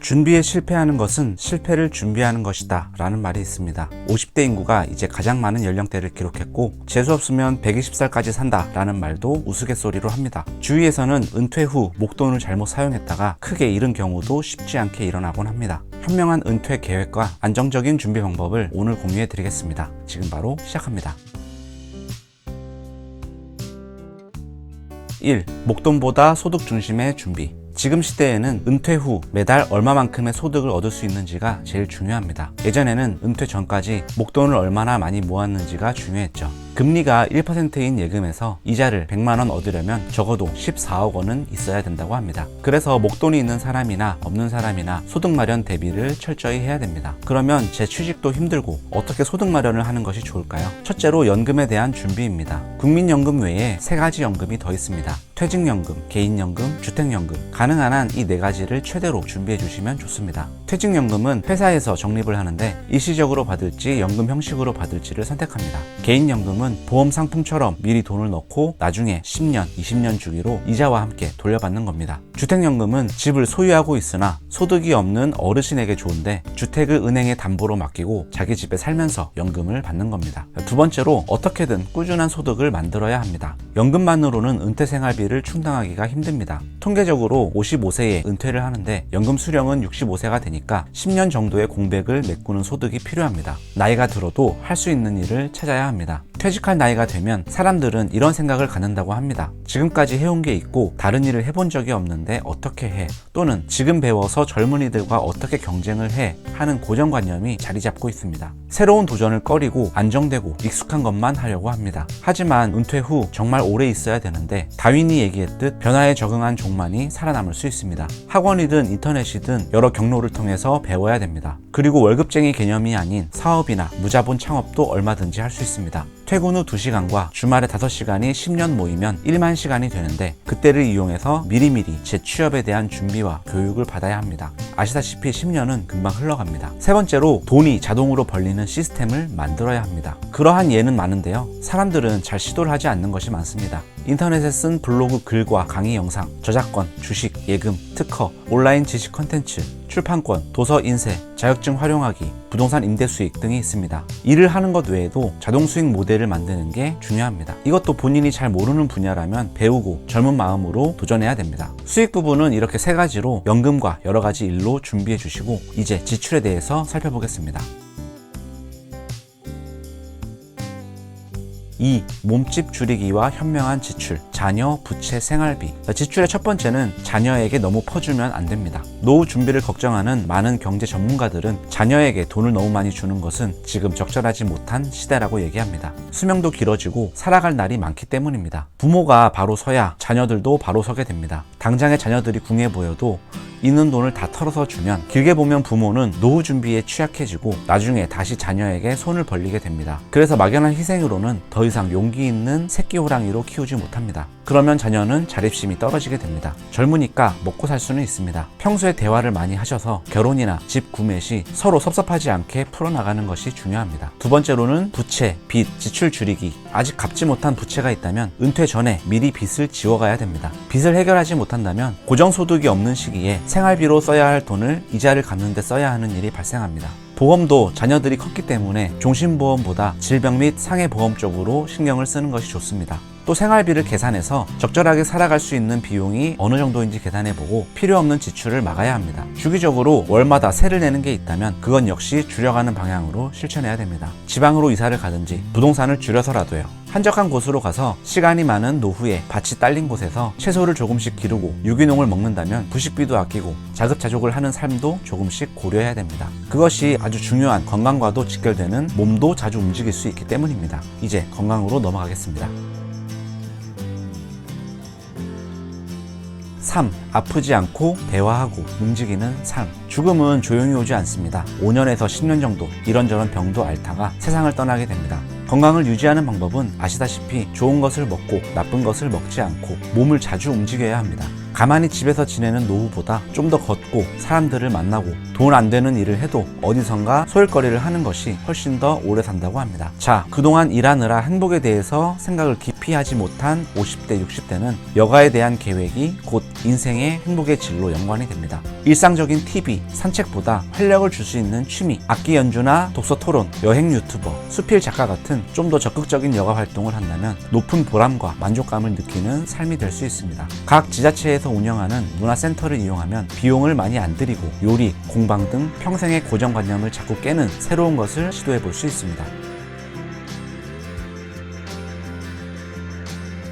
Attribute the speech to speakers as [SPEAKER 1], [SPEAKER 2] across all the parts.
[SPEAKER 1] 준비에 실패하는 것은 실패를 준비하는 것이다 라는 말이 있습니다. 50대 인구가 이제 가장 많은 연령대를 기록했고 재수 없으면 120살까지 산다 라는 말도 우스갯소리로 합니다. 주위에서는 은퇴 후 목돈을 잘못 사용했다가 크게 잃은 경우도 쉽지 않게 일어나곤 합니다. 현명한 은퇴 계획과 안정적인 준비 방법을 오늘 공유해 드리겠습니다. 지금 바로 시작합니다. 1. 목돈보다 소득 중심의 준비. 지금 시대에는 은퇴 후 매달 얼마만큼의 소득을 얻을 수 있는지가 제일 중요합니다. 예전에는 은퇴 전까지 목돈을 얼마나 많이 모았는지가 중요했죠. 금리가 1%인 예금에서 이자를 100만원 얻으려면 적어도 14억 원은 있어야 된다고 합니다. 그래서 목돈이 있는 사람이나 없는 사람이나 소득 마련 대비를 철저히 해야 됩니다. 그러면 제 취직도 힘들고 어떻게 소득 마련을 하는 것이 좋을까요? 첫째로 연금에 대한 준비입니다. 국민연금 외에 세 가지 연금이 더 있습니다. 퇴직연금, 개인연금, 주택연금. 가능한 한 이 네 가지를 최대로 준비해 주시면 좋습니다. 퇴직연금은 회사에서 적립을 하는데 일시적으로 받을지 연금 형식으로 받을지를 선택합니다. 개인연금은 보험 상품처럼 미리 돈을 넣고 나중에 10년, 20년 주기로 이자와 함께 돌려받는 겁니다. 주택연금은 집을 소유하고 있으나 소득이 없는 어르신에게 좋은데 주택을 은행에 담보로 맡기고 자기 집에 살면서 연금을 받는 겁니다. 두 번째로 어떻게든 꾸준한 소득을 만들어야 합니다. 연금만으로는 은퇴 생활비를 충당하기가 힘듭니다. 통계적으로 55세에 은퇴를 하는데 연금 수령은 65세가 되니까 10년 정도의 공백을 메꾸는 소득이 필요합니다. 나이가 들어도 할 수 있는 일을 찾아야 합니다. 퇴직할 나이가 되면 사람들은 이런 생각을 갖는다고 합니다. 지금까지 해온 게 있고 다른 일을 해본 적이 없는데 어떻게 해? 또는 지금 배워서 젊은이들과 어떻게 경쟁을 해? 하는 고정관념이 자리 잡고 있습니다. 새로운 도전을 꺼리고 안정되고 익숙한 것만 하려고 합니다. 하지만 은퇴 후 정말 오래 있어야 되는데 다윈이 얘기했듯 변화에 적응한 종만이 살아남을 수 있습니다. 학원이든 인터넷이든 여러 경로를 통해서 배워야 됩니다. 그리고 월급쟁이 개념이 아닌 사업이나 무자본 창업도 얼마든지 할 수 있습니다. 퇴근 후 2시간과 주말에 5시간이 10년 모이면 1만 시간이 되는데 그때를 이용해서 미리미리 제 취업에 대한 준비와 교육을 받아야 합니다. 아시다시피 10년은 금방 흘러갑니다. 세 번째로 돈이 자동으로 벌리는 시스템을 만들어야 합니다. 그러한 예는 많은데요. 사람들은 잘 시도를 하지 않는 것이 많습니다. 인터넷에 쓴 블로그 글과 강의 영상, 저작권, 주식, 예금, 특허, 온라인 지식 컨텐츠, 출판권, 도서 인쇄, 자격증 활용하기, 부동산 임대 수익 등이 있습니다. 일을 하는 것 외에도 자동 수익 모델을 만드는 게 중요합니다. 이것도 본인이 잘 모르는 분야라면 배우고 젊은 마음으로 도전해야 됩니다. 수익 부분은 이렇게 세 가지로 연금과 여러 가지 일로 준비해 주시고 이제 지출에 대해서 살펴보겠습니다. 2. 몸집 줄이기와 현명한 지출, 자녀, 부채, 생활비. 지출의 첫 번째는 자녀에게 너무 퍼주면 안 됩니다. 노후 준비를 걱정하는 많은 경제 전문가들은 자녀에게 돈을 너무 많이 주는 것은 지금 적절하지 못한 시대라고 얘기합니다. 수명도 길어지고 살아갈 날이 많기 때문입니다. 부모가 바로 서야 자녀들도 바로 서게 됩니다. 당장의 자녀들이 궁해 보여도 있는 돈을 다 털어서 주면 길게 보면 부모는 노후 준비에 취약해지고 나중에 다시 자녀에게 손을 벌리게 됩니다. 그래서 막연한 희생으로는 더 이상 용기 있는 새끼 호랑이로 키우지 못합니다. 그러면 자녀는 자립심이 떨어지게 됩니다. 젊으니까 먹고 살 수는 있습니다. 평소에 대화를 많이 하셔서 결혼이나 집 구매 시 서로 섭섭하지 않게 풀어나가는 것이 중요합니다. 두 번째로는 부채, 빚, 지출 줄이기. 아직 갚지 못한 부채가 있다면 은퇴 전에 미리 빚을 지워가야 됩니다. 빚을 해결하지 못한다면 고정소득이 없는 시기에 생활비로 써야 할 돈을 이자를 갚는 데 써야 하는 일이 발생합니다. 보험도 자녀들이 컸기 때문에 종신보험보다 질병 및 상해보험 쪽으로 신경을 쓰는 것이 좋습니다. 또 생활비를 계산해서 적절하게 살아갈 수 있는 비용이 어느 정도인지 계산해보고 필요 없는 지출을 막아야 합니다. 주기적으로 월마다 세를 내는 게 있다면 그건 역시 줄여가는 방향으로 실천해야 됩니다. 지방으로 이사를 가든지 부동산을 줄여서라도요. 한적한 곳으로 가서 시간이 많은 노후에 밭이 딸린 곳에서 채소를 조금씩 기르고 유기농을 먹는다면 부식비도 아끼고 자급자족을 하는 삶도 조금씩 고려해야 됩니다. 그것이 아주 중요한 건강과도 직결되는 몸도 자주 움직일 수 있기 때문입니다. 이제 건강으로 넘어가겠습니다. 3. 아프지 않고 대화하고 움직이는 삶. 죽음은 조용히 오지 않습니다. 5년에서 10년 정도 이런저런 병도 앓다가 세상을 떠나게 됩니다. 건강을 유지하는 방법은 아시다시피 좋은 것을 먹고 나쁜 것을 먹지 않고 몸을 자주 움직여야 합니다. 가만히 집에서 지내는 노후보다 좀 더 걷고 사람들을 만나고 돈 안 되는 일을 해도 어디선가 소일거리를 하는 것이 훨씬 더 오래 산다고 합니다. 자, 그동안 일하느라 행복에 대해서 생각을 깊이 하지 못한 50대, 60대는 여가에 대한 계획이 곧 인생의 행복의 질로 연관이 됩니다. 일상적인 TV, 산책보다 활력을 줄 수 있는 취미, 악기 연주나 독서 토론, 여행 유튜버, 수필 작가 같은 좀 더 적극적인 여가 활동을 한다면 높은 보람과 만족감을 느끼는 삶이 될 수 있습니다. 각 지자체 에서 운영하는 문화센터를 이용하면 비용을 많이 안 들이고 요리, 공방 등 평생의 고정관념을 자꾸 깨는 새로운 것을 시도해 볼 수 있습니다.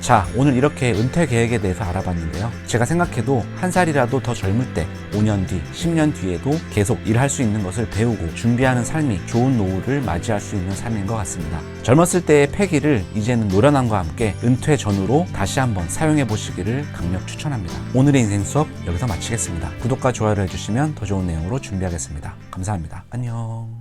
[SPEAKER 1] 자, 오늘 이렇게 은퇴 계획에 대해서 알아봤는데요. 제가 생각해도 한 살이라도 더 젊을 때, 5년 뒤, 10년 뒤에도 계속 일할 수 있는 것을 배우고 준비하는 삶이 좋은 노후를 맞이할 수 있는 삶인 것 같습니다. 젊었을 때의 패기를 이제는 노련함과 함께 은퇴 전후로 다시 한번 사용해 보시기를 강력 추천합니다. 오늘의 인생 수업 여기서 마치겠습니다. 구독과 좋아요를 해주시면 더 좋은 내용으로 준비하겠습니다. 감사합니다. 안녕.